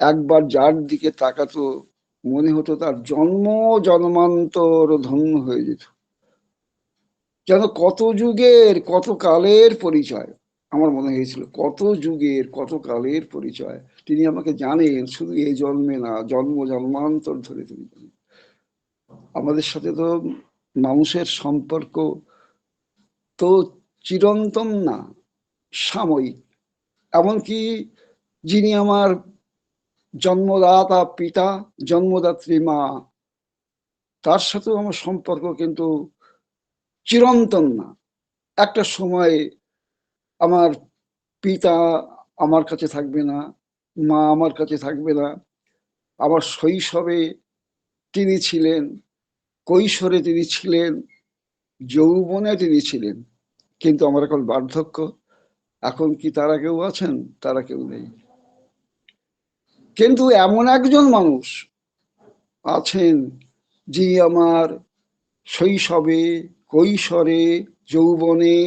একবার যার দিকে তাকাতো, মনে হতো তার জন্ম জন্মান্তর ধন্য হয়ে যেত। যেন কত যুগের, কত কালের পরিচয়, আমার মনে হয়েছিল, কত যুগের, কত কালের পরিচয়। তিনি আমাকে জানেন, শুধু এই জন্মে না, জন্ম জন্মান্তর ধরে তিনি জানেন। আমাদের সাথে তো মানুষের সম্পর্ক তো চিরন্তন না, সাময়িক। এমনকি যিনি আমার জন্মদাতা পিতা, জন্মদাত্রী মা, তার সাথেও আমার সম্পর্ক কিন্তু চিরন্তন না। একটা সময় আমার পিতা আমার কাছে থাকবে না, মা আমার কাছে থাকবে না। আমার শৈশবে তিনি ছিলেন, কৈশোরে তিনি ছিলেন, যৌবনে তিনি ছিলেন। কিন্তু আমার এখন বার্ধক্য। এখন কি তারা কেউ আছেন? তারা কেউ নেই। কিন্তু এমন একজন মানুষ আছেন যিনি আমার শৈশবে, কৈশরে, যৌবনে,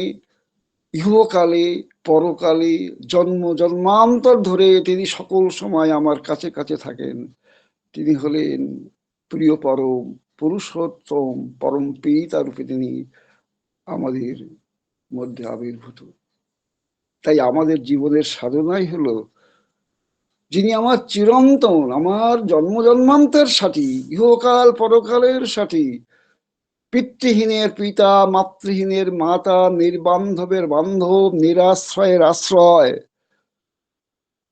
ইহকালে, পরকালে, জন্ম, জন্মান্তর ধরে তিনি সকল সময় আমার কাছে কাছে থাকেন। তিনি হলেন প্রিয় পরম পুরুষোত্তম, পরম পিতা রূপে তিনি আমাদের মধ্যে আবির্ভূত। তাই আমাদের জীবনের সাধনাই হলো যিনি আমার চিরন্তন, আমার জন্ম জন্মান্তের সাথী, ইহকাল পরকালের সাথী। পিতৃহীনের পিতা, মাতৃহীনের মাতা, নির্বান্ধবের বান্ধব, নিরাশ্রয়ের আশ্রয়।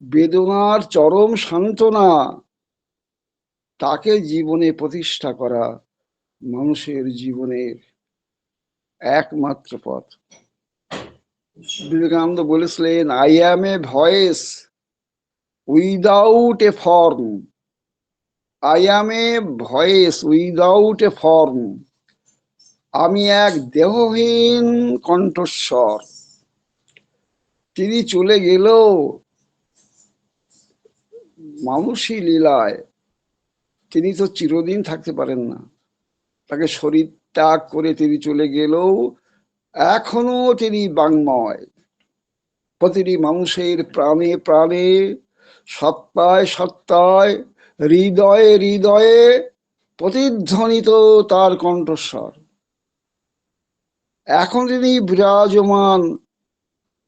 বেদনার চরম সান্ত্বনা, তাকে জীবনে প্রতিষ্ঠা করা মানুষের জীবনের একমাত্র পথ। বিবেকানন্দ বলেছিলেন I am a voice without a form I am a voice without a form আমি এক দেহহীন কণ্ঠস্বর। তিনি চলে গেল মানুষই লীলায়। তিনি তো চিরদিন থাকতে পারেন না। তাকে শরীর ত্যাগ করে তিনি চলে গেলেও এখনও তিনি বাংময়। প্রতিটি মানুষের প্রাণে প্রাণে সত্তায় সত্তায়, হৃদয়ে হৃদয়ে প্রতিধ্বনিত তার কণ্ঠস্বর। এখন তিনি বিরাজমান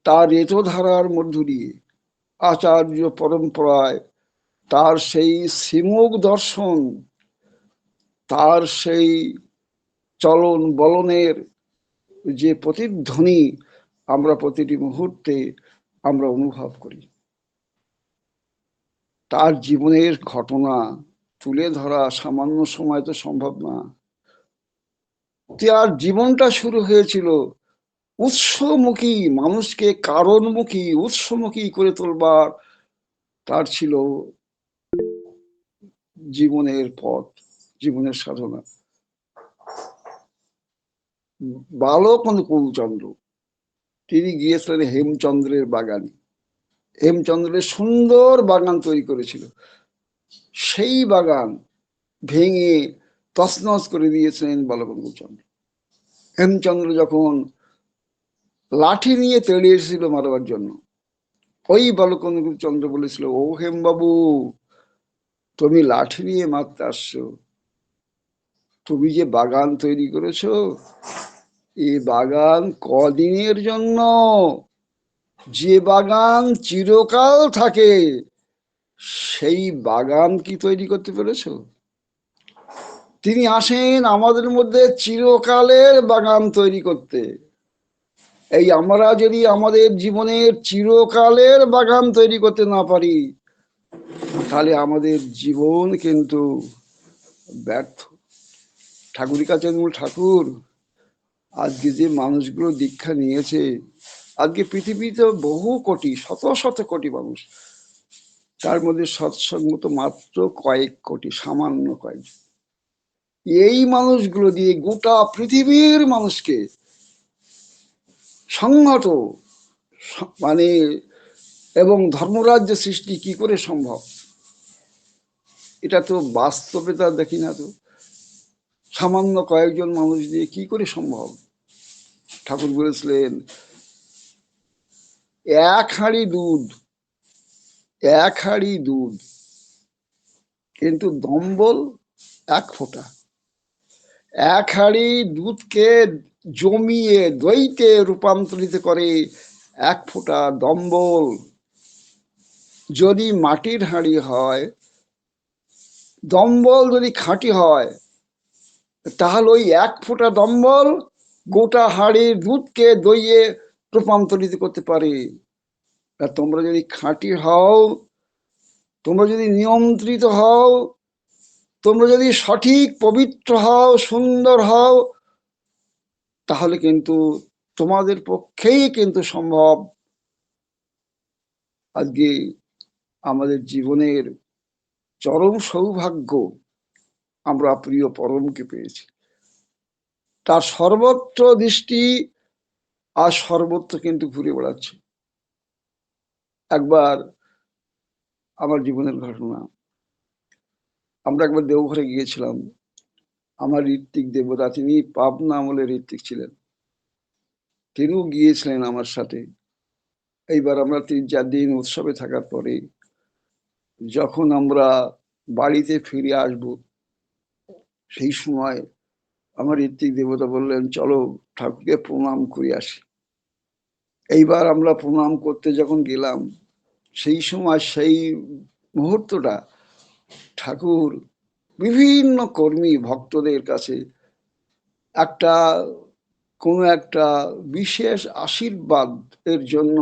তার রেতধারার মধ্য দিয়ে। আচার্য পরম্পরায় তার সেই শ্রীমুখ দর্শন, তার সেই চলন বলনের যে প্রতিধ্বনি আমরা প্রতিটি মুহূর্তে আমরা অনুভব করি। তার জীবনের ঘটনা তুলে ধরা সামান্য সময় তো সম্ভব না। তার জীবনটা শুরু হয়েছিল উৎসমুখী, মানুষকে কারণমুখী, উৎসমুখী করে তোলবার তার ছিল জীবনের পথ, জীবনের সাধনা। বালক অনুকূলচন্দ্র, তিনি গিয়েছিলেন হেমচন্দ্রের বাগানে। হেমচন্দ্রের সুন্দর বাগান তৈরি করেছিল। সেই বাগান ভেঙে তসনস করে দিয়েছিলেন বালকঙ্কুচন্দ্র হেমচন্দ্র যখন লাঠি নিয়ে তেড়ে এসেছিল মারবার জন্য, ওই বালকঙ্কুচন্দ্র বলেছিল, ও হেমবাবু, তুমি লাঠি নিয়ে মারতে আসছো। তুমি যে বাগান তৈরি করেছ এই বাগান কদিনের জন্য? যে বাগান চিরকাল থাকে, সেই বাগান কি তৈরি করতে পেরেছ? তিনি আসেন আমাদের মধ্যে চিরকালের বাগান তৈরি করতে। এই আমরা যদি আমাদের জীবনের চিরকালের বাগান তৈরি করতে না পারি, তাহলে আমাদের জীবন কিন্তু ব্যর্থ। ঠাকুরের কাছে ঠাকুর আজকে যে মানুষগুলো দীক্ষা নিয়েছে আজকে পৃথিবীতে বহু কোটি, শত শত কোটি মানুষ। তার মধ্যে সৎসঙ্গ তো মাত্র কয়েক কোটি, সামান্য কয়েক এই মানুষগুলো দিয়ে গোটা পৃথিবীর মানুষকে সংহত মানে এবং ধর্মরাজ্য সৃষ্টি কি করে সম্ভব? এটা তো বাস্তবে তা দেখি না তো। সামান্য কয়েকজন মানুষ দিয়ে কি করে সম্ভব? ঠাকুর বলেছিলেন এক হাঁড়ি দুধ, এক হাঁড়ি দুধ, কিন্তু দম্বল এক ফোঁটা। এক হাড়ি দুধকে জমিয়ে, দইতে রূপান্তরিত করে এক ফোঁটা দম্বল। যদি মাটির হাঁড়ি হয়, দম্বল যদি খাঁটি হয়, তাহলে ওই এক ফোঁটা দম্বল গোটা হাড়ির দুধকে দইয়ে রূপান্তরিত করতে পারে। আর তোমরা যদি খাঁটি হও, তোমরা যদি নিয়ন্ত্রিত হও, তোমরা যদি সঠিক পবিত্র হও, সুন্দর হও, তাহলে কিন্তু তোমাদের পক্ষেই কিন্তু সম্ভব। আজকে আমাদের জীবনের চরম সৌভাগ্য আমরা প্রিয় পরমকে পেয়েছি। তার সর্বত্র দৃষ্টি আর সর্বত্র কিন্তু ঘুরে বেড়াচ্ছে। একবার আমার জীবনের ঘটনা। আমরা একবার দেওঘরে গিয়েছিলাম। আমার ঋত্বিক দেবতা তিনি পাবনা আমলের ঋত্বিক ছিলেন। তিনিও গিয়েছিলেন আমার সাথে। এইবার আমরা তিন চার দিন উৎসবে থাকার পরে যখন আমরা বাড়িতে ফিরে আসব, সেই সময় আমার ঋত্বিক দেবতা বললেন, চলো ঠাকুরকে প্রণাম করে আসি। এইবার আমরা প্রণাম করতে যখন গেলাম, সেই সময় সেই মুহূর্তটা ঠাকুর বিভিন্ন কর্মী ভক্তদের কাছে একটা কোনো একটা বিশেষ আশীর্বাদ এর জন্য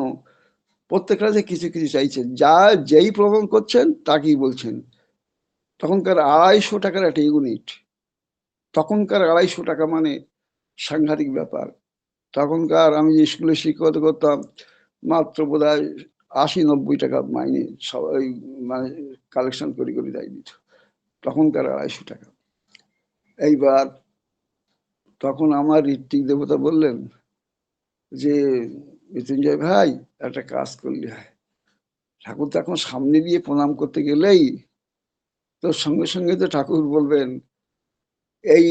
প্রত্যেক কাছে কিছু কিছু চাইছেন, যা যেই প্রমাণ করছেন তাকেই বলছেন। তখনকার আড়াইশো টাকার একটা ইউনিট তখনকার আড়াইশো টাকা মানে সাংঘাতিক ব্যাপার। তখনকার আমি যে স্কুলে শিক্ষকতা করতাম, মাত্র বোধ হয় আশি নব্বই টাকা মাইনে সবাই মানে কালেকশন করে করে দেয় দিত। তখনকার আড়াইশো টাকা। এইবার তখন আমার ঋত্বিক দেবতা বললেন যে, মৃত্যুঞ্জয় ভাই, একটা কাজ করলে হয়। ঠাকুর তো এখন সামনে দিয়ে প্রণাম করতে গেলেই তো সঙ্গে সঙ্গে তো ঠাকুর বলবেন, এই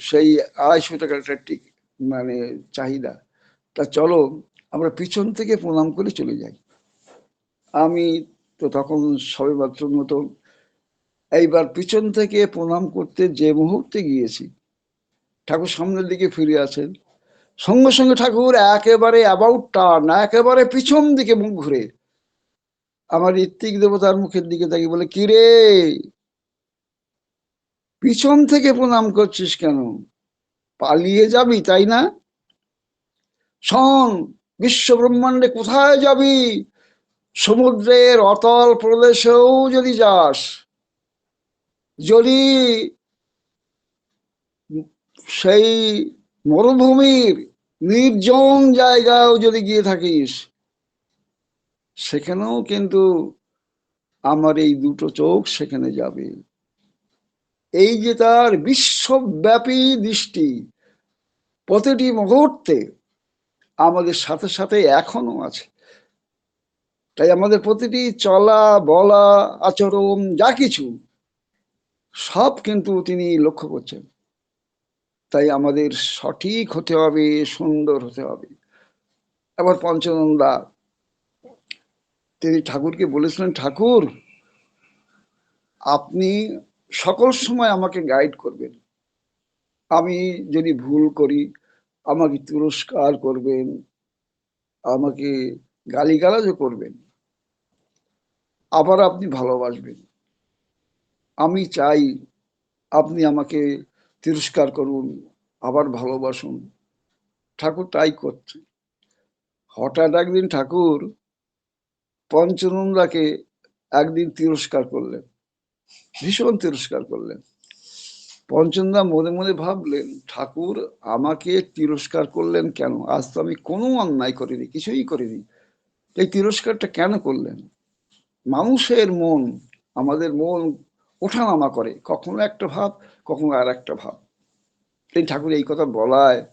সেই আড়াইশো টাকার একটা টিক মানে চাহিদা। তা চলো, আমরা পিছন থেকে প্রণাম করে চলে যাই। আমি তো তখন সবে মাত্র মতো এইবার পিছন থেকে প্রণাম করতে যে মুহূর্তে গিয়েছি, ঠাকুর সামনের দিকে ফিরে আছেন সঙ্গে সঙ্গে ঠাকুর একেবারে অ্যাবাউট টার্ন একেবারে পিছন দিকে মুখ ঘুরে আমার ঋত্বিক দেবতার মুখের দিকে তাকে বলে, কিরে? পিছন থেকে প্রণাম করছিস কেন? পালিয়ে যাবি, তাই না? শোন বিশ্ব ব্রহ্মাণ্ডে কোথায় যাবি? সমুদ্রের অতল প্রদেশেও যদি যাস, যদি সেই মরুভূমির নির্জন জায়গাও যদি গিয়ে থাকিস, সেখানেও কিন্তু আমার এই দুটো চোখ সেখানে যাবে। এই যে তার বিশ্বব্যাপী দৃষ্টি প্রতিটি মুহূর্তে আমাদের সাথে সাথে এখনও আছে। তাই আমাদের প্রতিটি চলা, বলা, আচরণ, যা কিছু, সব কিন্তু তিনি লক্ষ্য করছেন। তাই আমাদের সঠিক হতে হবে, সুন্দর হতে হবে। আবার পঞ্চনন্দা, তিনি ঠাকুরকে বলেছিলেন, ঠাকুর, আপনি সকল সময় আমাকে গাইড করবেন। আমি যদি ভুল করি, আমাকে তিরস্কার করবেন, আমাকে গালিগালাজও করবেন। আবার আপনি ভালোবাসবেন। আমি চাই আপনি আমাকে তিরস্কার করুন, আবার ভালোবাসুন। ঠাকুর তাই করছে। হঠাৎ একদিন ঠাকুর পঞ্চনন্দাকে একদিন তিরস্কার করলেন। ভীষণ তিরস্কার করলেন। পঞ্চনদা মনে মনে ভাবলেন, ঠাকুর, আমাকে তিরস্কার করলেন কেন? আজ তো আমি কোনো অন্যায় করিনি, কিছুই করিনি। এই তিরস্কারটা কেন করলেন? মানুষের মন, আমাদের মন ওঠানামা করে। কখনো একটা ভাব, কখনো আর একটা ভাব। এই ঠাকুর এই কথা বলায়।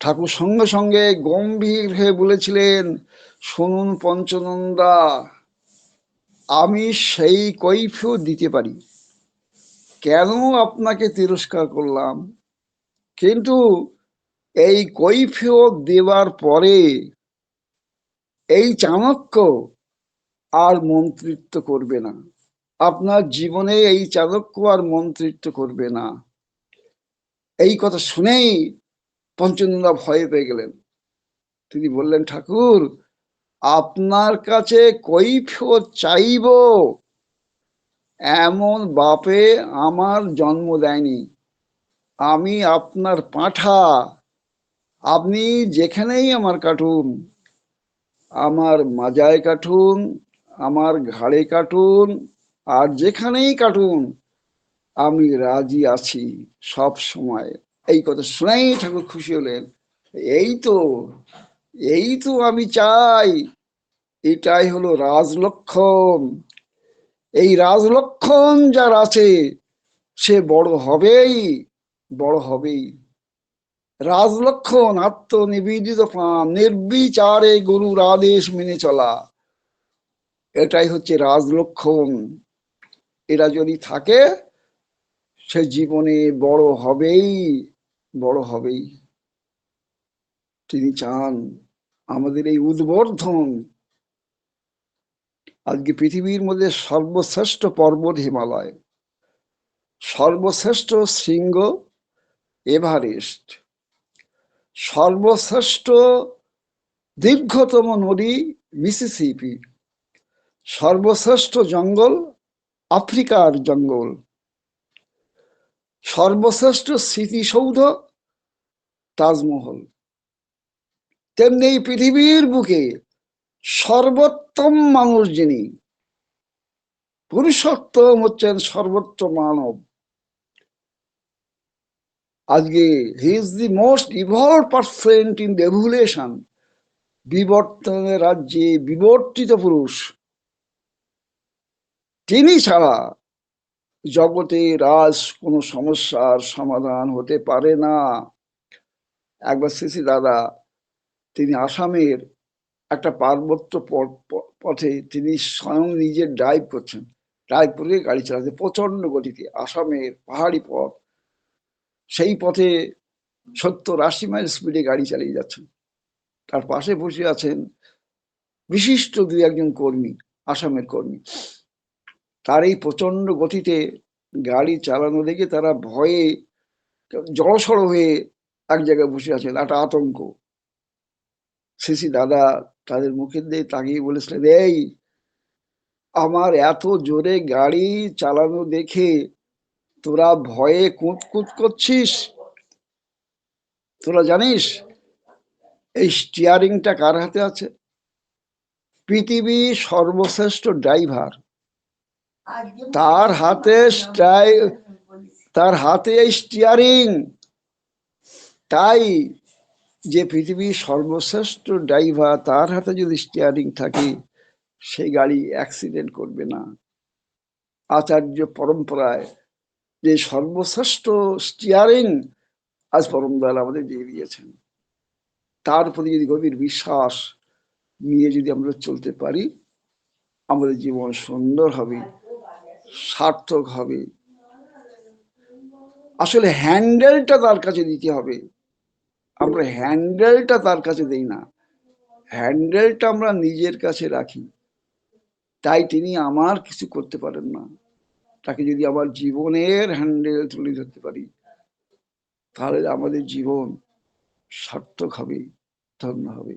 ঠাকুর সঙ্গে সঙ্গে গম্ভীর হয়ে বলেছিলেন, শুনুন পঞ্চনন্দা আমি সেই কৈফিয়ত দিতে পারি। কেন আপনাকে তিরস্কার করলাম? কিন্তু এই কৈফিয়ত দেওয়ার পরে এই চাণক্য আর মন্ত্রিত্ব করবে না। আপনার জীবনে এই চাণক্য আর মন্ত্রিত্ব করবে না। এই কথা শুনেই পঞ্চনন্দা ভয় পেয়ে গেলেন। তিনি বললেন, ঠাকুর আপনার কাছে কৈফিয়ত চাইব? এমন বাপে আমার জন্ম দেয়নি। আমি আপনার পাঁঠা। আপনি যেখানেই আমার কাটুন, আমার মাজায় কাটুন, আমার ঘাড়ে কাটুন, আর যেখানেই কাটুন, আমি রাজি আছি সব সময় এই কথা শুনেই ঠাকুর খুশি হলেন। এই তো এই তো আমি চাই। এটাই হলো রাজলক্ষণ। এই রাজলক্ষণ যার আছে, সে বড় হবেই বড় হবেই। রাজলক্ষণ আত্মনিবেদিত প্রাণ, নির্বিচারে গুরুর আদেশ মেনে চলা। এটাই হচ্ছে রাজলক্ষণ। এরা যদি থাকে, সে জীবনে বড় হবেই বড় হবেই। তিনি চান আমাদের এই উদ্বর্ধন। আজকে পৃথিবীর মধ্যে সর্বশ্রেষ্ঠ পর্বত হিমালয়, সর্বশ্রেষ্ঠ শৃঙ্গ এভারেস্ট, সর্বশ্রেষ্ঠ দীর্ঘতম নদী মিসিসিপি, সর্বশ্রেষ্ঠ জঙ্গল আফ্রিকার জঙ্গল, সর্বশ্রেষ্ঠ স্মৃতিসৌধ তাজমহল। তেমনি এই পৃথিবীর বুকে সর্বোত্তম মানুষ যিনি, পুরুষোত্তম হচ্ছেন সর্বোত্তম মানব। আজকে he is the most evolve person in revolution বিবর্তনের রাজ্যে বিবর্তিত পুরুষ। তিনি ছাড়া জগতে রাজ কোনো সমস্যার সমাধান হতে পারে না। একবার শ্রী দাদা তিনি আসামের একটা পার্বত্য পথে তিনি স্বয়ং নিজে ড্রাইভ করছেন। ড্রাইভ করে গাড়ি চালাতে প্রচণ্ড গতিতে আসামের পাহাড়ি পথ, সেই পথে সত্তর আশি মাইল স্পিডে গাড়ি চালিয়ে যাচ্ছেন। তার পাশে বসে আছেন বিশিষ্ট দুই একজন কর্মী, আসামের কর্মী। তার এই প্রচণ্ড গতিতে গাড়ি চালানো দেখে তারা ভয়ে জড়সড় হয়ে এক জায়গায় বসে আছেন, একটা আতঙ্ক। শেষি দাদা তাদের মুখের দিয়ে তাকিয়ে বলেছিলেন, এই, আমার এত জোরে গাড়ি চালানো দেখে তোরা ভয়ে কুঁত করছিস? তোরা জানিস, এই স্টিয়ারিংটা কার হাতে আছে? পৃথিবী সর্বশ্রেষ্ঠ ড্রাইভার। তার হাতে তার হাতে এই স্টিয়ারিং তাই যে পৃথিবীর সর্বশ্রেষ্ঠ ড্রাইভার, তার হাতে যদি স্টিয়ারিং থাকে, সেই গাড়ি অ্যাক্সিডেন্ট করবে না। আচার্য পরম্পরায় যে সর্বশ্রেষ্ঠ স্টিয়ারিং আজ পরম আমাদের দিয়ে দিয়েছেন। তার প্রতি যদি গভীর বিশ্বাস নিয়ে যদি আমরা চলতে পারি, আমাদের জীবন সুন্দর হবে, সার্থক হবে। আসলে হ্যান্ডেলটা তার কাছে দিতে হবে। আমরা হ্যান্ডেলটা তার কাছে দেই না। হ্যান্ডেলটা আমরা নিজের কাছে রাখি। তাই তিনি আমার কিছু করতে পারেন না। তাকে যদি আমার জীবনের হ্যান্ডেল তুলে ধরতে পারি, তাহলে আমাদের জীবন সার্থক হবে, ধন্য হবে।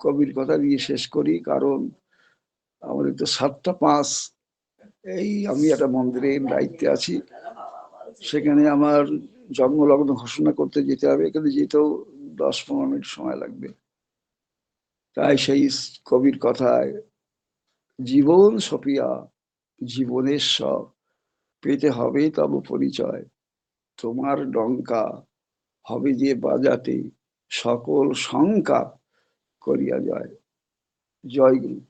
কবির কথা দিয়ে শেষ করি, কারণ আমাদের তো সাতটা পাঁচ। এই আমি একটা মন্দিরের দায়িত্বে আছি, সেখানে আমার জন্মলগ্ন ঘোষণা করতে যেতে হবে কিন্তু যেতেও দশ পনেরো মিনিট সময় লাগবে। তাই সেই কবির কথায়, জীবন সপিয়া, জীবনের সব, পেতে হবে তব পরিচয়, তোমার ডঙ্কা হবে যে বাজাতে সকল শঙ্কা করিয়া যায়। জয় গুরু।